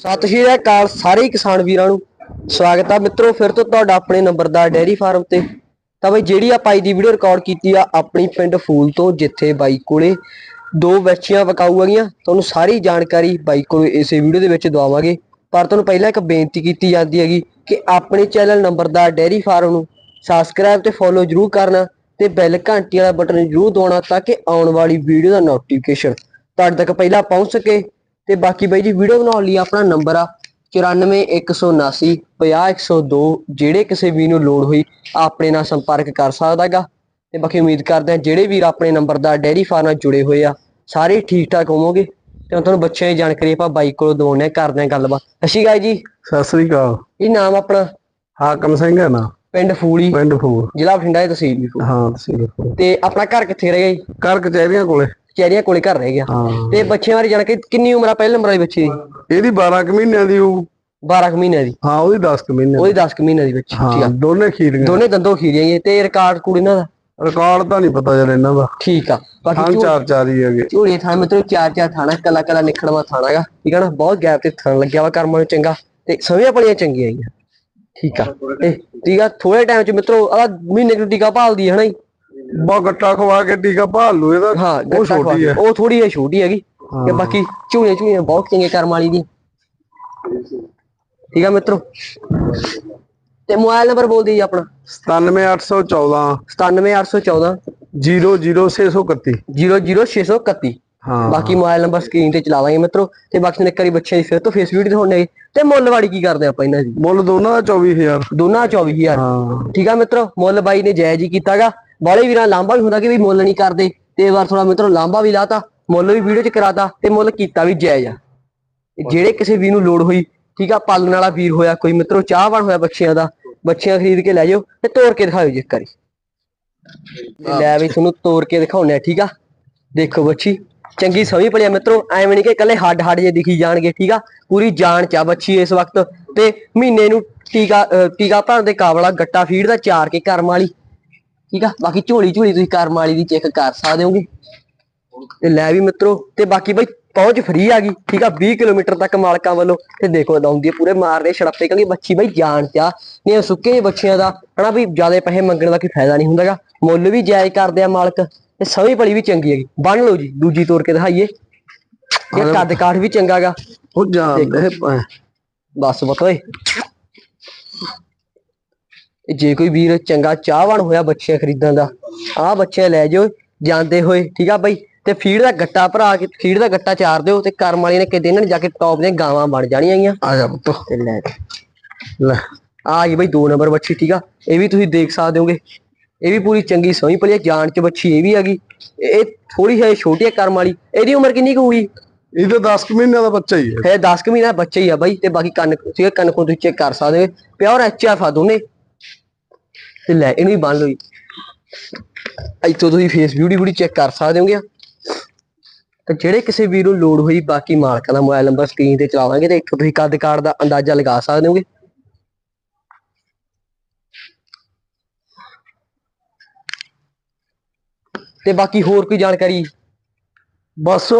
ਸਤਿ ਸ਼੍ਰੀ ਅਕਾਲ ਸਾਰੇ ਕਿਸਾਨ ਵੀਰਾਂ ਨੂੰ। ਸਵਾਗਤ ਆ ਮਿੱਤਰੋ, ਫਿਰ ਤੋਂ ਤੁਹਾਡਾ ਆਪਣੇ ਨੰਬਰ ਦਾ ਡੈਰੀ ਫਾਰਮ ਤੇ। ਤਾਂ ਬਈ ਜਿਹੜੀ ਆਪਾਂ ਅੱਜ ਦੀ ਵੀਡੀਓ ਰਿਕਾਰਡ ਕੀਤੀ ਆ, ਆਪਣੀ ਪਿੰਡ ਫੂਲ ਤੋਂ, ਜਿੱਥੇ ਬਾਈ ਕੋਲੇ ਦੋ ਬੱਚੀਆਂ ਵਕਾਊ ਹੈਗੀਆਂ। ਤੁਹਾਨੂੰ ਸਾਰੀ ਜਾਣਕਾਰੀ ਬਾਈ ਕੋਲੇ ਇਸੇ ਵੀਡੀਓ ਦੇ ਵਿੱਚ ਦਵਾਵਾਂਗੇ। ਪਰ ਤੁਹਾਨੂੰ ਪਹਿਲਾਂ ਇੱਕ ਬੇਨਤੀ ਕੀਤੀ ਜਾਂਦੀ ਹੈਗੀ ਕਿ ਆਪਣੇ ਚੈਨਲ ਨੰਬਰ ਦਾ ਡੈਰੀ ਫਾਰਮ ਨੂੰ ਸਬਸਕ੍ਰਾਈਬ ਤੇ ਫੋਲੋ ਜਰੂਰ ਕਰਨਾ ਤੇ ਬੈਲ ਘੰਟੀ ਵਾਲਾ ਬਟਨ ਜਰੂਰ ਦਬਾਉਣਾ ਤਾਂ ਕਿ ਆਉਣ ਵਾਲੀ ਵੀਡੀਓ ਦਾ ਨੋਟੀਫਿਕੇਸ਼ਨ ਤੁਹਾਡੇ ਤੱਕ ਪਹਿਲਾਂ ਪਹੁੰਚ ਸਕੇ। ਤੇ ਬਾਕੀ ਬਾਈ ਜੀ ਵੀਡੀਓ ਬਣਾਉਣ ਲਈ ਆਪਣਾ ਨੰਬਰ ਆ 94179 50102 ਜਿਹੜੇ ਕਿਸੇ ਵੀ ਨੂੰ ਲੋੜ ਹੋਈ ਆਪਣੇ ਨਾਲ ਸੰਪਰਕ ਕਰ ਸਕਦਾਗਾ। ਤੇ ਬਾਕੀ ਉਮੀਦ ਕਰਦੇ ਹਾਂ ਜਿਹੜੇ ਵੀਰ ਆਪਣੇ ਨੰਬਰ ਦਾ ਡੈਰੀ ਫਾਰਮ ਨਾਲ ਜੁੜੇ ਹੋਏ ਆ ਸਾਰੇ ਠੀਕ ਠਾਕ ਹੋਵੋਗੇ। ਤੇ ਹੁਣ ਤੁਹਾਨੂੰ ਬੱਚਿਆਂ ਦੀ ਜਾਣਕਾਰੀ ਆਪਾਂ ਬਾਈ ਕੋਲੋਂ ਦਵਾਉਣੇ ਆ ਕਰਦੇ ਹਾਂ ਗੱਲਬਾਤ। ਅਸ਼ੀ ਗਾਈ ਜੀ। ਸਤਿ ਸ੍ਰੀ ਅਕਾਲ। ਇਹ ਨਾਮ ਆਪਣਾ? ਹਾਕਮ ਸਿੰਘ ਹੈ ਨਾ। ਪਿੰਡ ਫੂਲੀ। ਪਿੰਡ ਫੂਲ। ਜ਼ਿਲ੍ਹਾ ਬਠਿੰਡਾ ਦੀ ਤਹਿਸੀਲ। ਵੀ ਫੂਲ। ਹਾਂ ਤਹਿਸੀਲ ਫੂਲ। ਤੇ ਆਪਣਾ ਘਰ ਕਿੱਥੇ ਰਹਿ ਗਿਆ ਜੀ ਕਰ ਕਚਹਿਰੀਆਂ ਕੋਲੇ। ਚੈਰੀਆਂ ਕੋਲੇ ਘਰ ਰਹਿ ਗਿਆ। ਹਾਂ। ਤੇ ਬੱਚਿਆਂ ਬਾਰੇ ਜਾਣਕਾਰੀ ਕਿੰਨੀ ਉਮਰ ਆ? ਪਹਿਲੇ ਨੰਬਰ ਵਾਲੀ ਬੱਚੀ ਦੀ? ਇਹਦੀ 12 ਕੁ ਮਹੀਨਿਆਂ ਦੀ ਉਹ 12 ਕੁ ਮਹੀਨਿਆਂ ਦੀ। ਹਾਂ ਉਹਦੀ 10 ਕੁ ਮਹੀਨਿਆਂ ਉਹਦੀ 10 ਕੁ ਮਹੀਨਿਆਂ ਦੀ ਬੱਚੀ ਠੀਕ ਹਾਂ ਆ। ਦੋਨੇ ਖੀਰੀਆਂ। ਦੋਨੇ ਦੰਦੋਂ ਖੀਰੀਆਂ ਜੀ ਤੇ ਰਿਕਾਰਡ ਕੁੜੀ ਇਹਨਾਂ ਦਾ? ਰਿਕਾਰਡ ਤਾਂ ਨਹੀਂ ਪਤਾ ਜਦ ਇਹਨਾਂ ਦਾ। ਠੀਕ ਆ। ਹਾਂ ਬਾਕੀ ਝੋ- ਚਾਰ ਚਾਰ ਹੀ ਹੈਗੇ। ਝੋਲੇ ਥਾਂ ਮਿੱਤਰੋ ਚਾਰ ਚਾਰ ਥਾਣਾ ਕੱਲਾ ਕੱਲਾ ਨਿਖੜਵਾ ਥਾਣਾਗਾ ਠੀਕ ਆ ਨਾ? ਬਹੁਤ ਗੈਪ ਤੇ ਥਣ ਲੱਗਿਆ ਵਾ ਕਰਮਾਂ ਨੂੰ ਚੰਗਾ। ਤੇ ਸਮੇਂ ਬੜੀਆਂ ਚੰਗੀਆਂ ਆਈਆਂ ਠੀਕ ਆ। ਤੇ ਠੀਕ ਆ ਥੋੜੇ ਟਾਈਮ ਚ ਮਿੱਤਰੋ ਆ ਮਹੀਨੇ ਕੁ ਟੀਕਾ ਭਾਲਦੀ ਹੈ ਹਨਾ ਜੀ? ਗੱਟਾ ਖਵਾ ਕੇ ਟੀਕਾ ਭਾਲ ਲੂ ਇਹਦਾ ਹਾਂ ਉਹ ਗੱਟਾ ਖਵਾ ਛੋਟੀ ਕੇ। ਹੈ। ਉਹ ਥੋੜੀ ਜਿਹੀ ਛੋਟੀ ਹੈਗੀ ਤੇ ਬਾਕੀ ਝੂਲੇ ਝੂਲੇ ਬਹੁਤ ਚੰਗੇ ਕਰਮ ਵਾਲੀ ਦੀ। ਠੀਕ ਆ ਮਿੱਤਰੋ? ਤੇ ਮੋਬਾਈਲ ਨੰਬਰ ਬੋਲ ਦਿਓ ਜੀ ਆਪਣਾ 97814 97814 00631 00631 ਹਾਂ। ਬਾਕੀ ਮੋਬਾਈਲ ਨੰਬਰ ਸਕਰੀਨ ਤੇ ਚਲਾ ਦਾਂਗੇ ਮਿੱਤਰੋ। ਤੇ ਬਾਕੀ ਨੇ ਇੱਕ ਵਾਰੀ ਬੱਚਿਆਂ ਦੀ ਫਿਰ ਤੋਂ ਫੇਸ ਵੀਡੀਓ ਦਿਖਾਉਣੇ ਤੇ ਮੁੱਲਵਾੜੀ ਕੀ ਕਰਦੇ ਆਪਾਂ ਇਹਨਾਂ ਦੀ? ਮੁੱਲ ਦੋਨਾਂ ਦਾ 24000 ਦੋਨਾਂ 24000 ਹਾਂ। ਠੀਕ ਆ ਮਿੱਤਰੋ? ਮੁੱਲ ਬਾਈ ਨੇ ਜਾਇਜ਼ ਹੀ ਕੀਤਾਗਾ। ਬਾਲੇ ਵੀਰਾਂ ਲਾਂਬਾ ਵੀ ਹੁੰਦਾ ਕਿ ਵੀ ਮੁੱਲ ਨਹੀਂ ਕਰਦੇ। ਤੇ ਇਹ ਵਾਰ ਥੋੜਾ ਮਿੱਤਰੋ ਲਾਂਬਾ ਵੀ ਲਾਤਾ ਮੁੱਲ ਵੀ ਵੀਡੀਓ ਚ ਕਰਾਤਾ ਤੇ ਮੁੱਲ ਕੀਤਾ ਵੀ ਜਾਇਜ਼ ਆ। ਜਿਹੜੇ ਕਿਸੇ ਵੀ ਨੂੰ ਲੋੜ ਹੋਈ ਠੀਕ ਆ ਪਾਲਣ ਵਾਲਾ ਵੀਰ ਹੋਇਆ ਕੋਈ ਮਿੱਤਰੋ ਚਾਹਵਾਨ ਹੋਇਆ ਬੱਚਿਆਂ ਦਾ ਬੱਚਿਆਂ ਖਰੀਦ ਕੇ ਲੈ ਜਾਓ ਤੇ ਤੋੜ ਕੇ ਦਿਖਾਓ ਜੀ ਇੱਕ ਵਾਰੀ। ਤੇ ਲੈ ਵੀ ਤੁਹਾਨੂੰ ਤੋੜ ਕੇ ਦਿਖਾਉਣੇ ਆ ਠੀਕ ਆ। ਦੇਖੋ ਬੱਚੀ ਚੰਗੀ ਸਮਝ ਪੜਿਆ ਮਿੱਤਰੋ ਐਵੇਂ ਨਹੀਂ ਕਿ ਇਕੱਲੇ ਹੱਡ ਹੱਡ ਜੇ ਦਿਖੀ ਜਾਣਗੇ ਠੀਕ ਆ। ਪੂਰੀ ਜਾਨ ਚ ਬੱਚੀ ਇਸ ਵਕਤ ਤੇ ਮਹੀਨੇ ਨੂੰ ਟੀਕਾ ਟੀਕਾ ਭਰਨ ਦੇ ਕਾਬਲਾ ਗੱਟਾ ਫੀਡ ਦਾ ਚਾਰ ਕੇ ਕਰਮ ਵਾਲੀ। ਠੀਕ ਆ? ਬਾਕੀ ਝੋਲੀ ਝੋਲੀ ਤੁਸੀਂ ਕਰਮ ਵਾਲੀ ਦੀ ਚੈੱਕ ਕਰ ਸਕਦੇ ਹੋਗੇ। ਤੇ ਲੈ ਵੀ ਮਿੱਤਰੋ ਤੇ ਬਾਕੀ ਬਈ ਪਹੁੰਚ ਫ੍ਰੀ ਆ ਗਈ ਠੀਕ ਆ? 20 ਕਿਲੋਮੀਟਰ ਤੱਕ ਮਾਲਕਾਂ ਵੱਲੋਂ। ਤੇ ਦੇਖੋ ਆ ਪੂਰੇ ਮਾਰਦੇ ਛੜੱਪੇ ਕਿਉਂਕਿ ਬੱਚੀ ਬਈ ਜਾਨ ਚ ਇਹ ਸੁੱਕੇ ਬੱਚਿਆਂ ਦਾ ਹਨਾ ਵੀ ਜ਼ਿਆਦਾ ਪੈਸੇ ਮੰਗਣ ਦਾ ਕੋਈ ਫਾਇਦਾ ਨਹੀਂ ਹੁੰਦਾਗਾ ਮੁੱਲ ਵੀ ਜਾਇਜ਼ ਕਰਦੇ ਆ ਮਾਲਕ ਤੇ ਸਮਝ ਭਲੀ ਵੀ ਚੰਗੀ ਹੈਗੀ। ਬੰਨ ਲਓ ਜੀ ਦੂਜੀ ਤੋੜ ਕੇ ਦਿਖਾਈਏ। ਇਹ ਕੱਦ ਕਾਠ ਵੀ ਚੰਗਾਗਾ ਉਹ ਪ- ਬਸ ਬਤੋਏ ਤੇ ਜੇ ਕੋਈ ਵੀਰ ਚੰਗਾ ਚਾਹਵਾਨ ਹੋਇਆ ਬੱਚੇ ਖਰੀਦਣ ਦਾ ਆਹ ਬੱਚੇ ਲੈ ਜਾਓ ਜਾਂਦੇ ਹੋਏ ਠੀਕ ਆ ਬਾਈ? ਤੇ ਫੀਡ ਦਾ ਗੱਟਾ ਭਰਾ ਕੇ ਫੀਡ ਦਾ ਗੱਟਾ ਚਾਰ ਦਿਓ ਤੇ ਕਰਮ ਵਾਲੀ ਨੇ ਕਿਤੇ ਇਹਨਾਂ ਨੇ ਜਾ ਕੇ ਟੌਪ ਦੀਆਂ ਗਾਵਾਂ ਬਣ ਜਾਣੀਆਂ ਗੀਆਂ ਆ ਜਾ ਪੁੱਤ। ਤੇ ਲੈ ਲੈ। ਆ ਗਈ ਬਈ 2 ਨੰਬਰ ਬੱਚੀ ਠੀਕ ਆ? ਇਹ ਵੀ ਤੁਸੀਂ ਦੇਖ ਸਕਦੇ ਹੋਗੇ। ਇਹ ਵੀ ਪੂਰੀ ਚੰਗੀ ਸੋਹਣੀ ਪਲੀ ਆ ਜਾਨ ਚ ਬੱਚੀ ਇਹ ਵੀ ਹੈਗੀ ਇਹ ਥੋੜੀ ਹੈ ਛੋਟੀ ਆ ਕਰਮ ਵਾਲੀ। ਇਹਦੀ ਉਮਰ ਕਿੰਨੀ ਕੁ ਹੋਊਗੀ? ਇਹ ਤਾਂ 10 ਕੁ ਮਹੀਨਿਆਂ ਦਾ ਬੱਚਾ ਹੀ ਹੈ। ਹੈ 10 ਕੁ ਮਹੀਨਾ ਬੱਚਾ ਹੀ ਆ ਬਾਈ ਤੇ ਬਾਕੀ ਕੰਨ ਹੈ ਕੰਨ ਕੋ ਤੁਸੀਂ ਚੈੱਕ ਕਰ ਸਕਦੇ ਹੋ ਪਿਓਰ ਐਚਐਫ ਆ ਦੋਨੇ। ਤੇ ਲੈ ਇਹਨੂੰ ਵੀ ਬੰਨ ਲਓ ਜੀ ਇੱਥੋਂ ਤੁਸੀਂ ਫੇਸ ਬਿਊਟੀ ਬੂਟੀ ਚੈੱਕ ਕਰ ਸਕਦੇ ਹੋਗੇ ਤੇ ਜਿਹੜੇ ਕਿਸੇ ਵੀਰ ਨੂੰ ਲੋੜ ਹੋਈ ਬਾਕੀ ਮਾਲਕਾਂ ਦਾ ਮੋਬਾਈਲ ਨੰਬਰ ਸਕਰੀਨ ਤੇ ਚਲਾਵਾਂਗੇ ਤੇ ਇੱਥੋਂ ਤੁਸੀਂ ਕੱਦ ਕਾਰਡ ਦਾ ਅੰਦਾਜ਼ਾ ਲਗਾ ਸਕਦੇ ਹੋਗੇ। ਤੇ ਬਾਕੀ ਹੋਰ ਕੋਈ ਜਾਣਕਾਰੀ? ਬਸ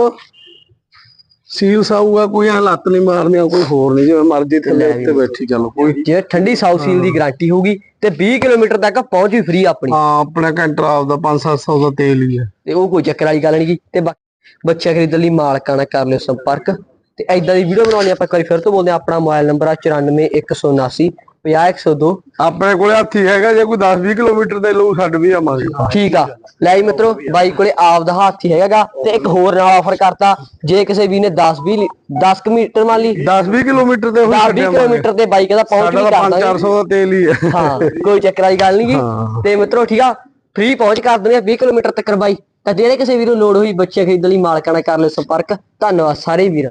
ਸੀਲ ਸਾਊਗਾ ਕੋਈ ਐ ਲੱਤ ਨਹੀਂ ਮਾਰਨੀ ਕੋਈ ਹੋਰ ਨਹੀਂ ਜਿਵੇਂ ਮਰਜ਼ੀ ਥੱਲੇ ਉੱਤੇ ਬੈਠੀ ਚੱਲ ਕੋਈ ਜੇ ਠੰਡੀ ਸਾਊਥ ਸੀਲ ਦੀ ਗਾਰੰਟੀ ਹੋਊਗੀ ਤੇ 20 ਕਿਲੋਮੀਟਰ ਤੱਕ ਪਹੁੰਚ ਵੀ ਫ੍ਰੀ ਆਪਣੀ। ਹਾਂ ਆਪਣਾ ਕੈਂਟਰ ਆਪਦਾ 5-700 ਦਾ ਤੇਲ ਹੀ ਹੈ। ਤੇ ਉਹ ਕੋਈ ਚੱਕਰ ਵਾਲੀ ਗੱਲ ਨਹੀਂ ਗੀ। ਤੇ ਬੱਚਾ ਖਰੀਦਣ ਲਈ ਮਾਲਕਾਂ ਨਾਲ ਕਰ ਲਿਓ ਸੰਪਰਕ। ਤੇ ਐਦਾਂ ਦੀ ਵੀਡੀਓ ਬਣਾਉਣੀ ਆਪਾਂ ਇੱਕ ਵਾਰੀ ਫਿਰ ਤੋਂ ਬੋਲਦੇ ਆਪਣਾ ਮੋਬਾਈਲ ਨੰਬਰ ਆ 94179 50102 ਆਪਣੇ ਕੋਲੇ ਹਾਥੀ ਹੈਗਾ ਜੇ ਕੋਈ 10-20 ਕਿਲੋਮੀਟਰ ਦੇ ਲੋਕ ਛੱਡ ਵੀ ਆਵਾਂਗੇ। ਠੀਕ ਆ। ਲੈ ਜੀ ਮਿੱਤਰੋ ਬਾਈ ਕੋਲੇ ਆਪ ਦਾ ਹਾਥੀ ਹੈਗਾਗਾ ਤੇ ਇੱਕ ਹੋਰ ਨਾਲ ਆਫਰ ਕਰਤਾ। ਜੇ ਕਿਸੇ ਵੀ ਨੇ 10 20 10 ਕਿਲੋਮੀਟਰ ਮੰਨ ਲਈ। 10-20 ਕਿਲੋਮੀਟਰ ਦੇ ਹੋਈ 10 ਛੱਡ 20 ਕਿਲੋਮੀਟਰ ਦੇ ਬਾਈਕ ਦਾ ਪਹੁੰਚ ਵੀ ਤਾਂ ਕਰ ਦਾਂਗੇ 5-400 ਦਾ ਤੇਲ ਹੀ ਹੈ। ਹਾਂ ਕੋਈ ਚੱਕਰ ਵਾਲੀ ਗੱਲ ਨਹੀਂ ਹਾਂ। ਤੇ ਮਿੱਤਰੋ ਠੀਕ ਆ ਫ੍ਰੀ ਪਹੁੰਚ ਕਰ ਦਿੰਦੇ ਆ 20 ਕਿਲੋਮੀਟਰ ਤੱਕ ਬਾਈ। ਤਾਂ ਜਿਹੜੇ ਕਿਸੇ ਵੀਰ ਨੂੰ ਲੋੜ ਹੋਈ ਬੱਚੇ ਖਰੀਦਣ ਲਈ ਮਾਲਕਾਂ ਨਾਲ ਕਰ ਲਿਓ ਸੰਪਰਕ। ਧੰਨਵਾਦ ਸਾਰੇ ਵੀਰ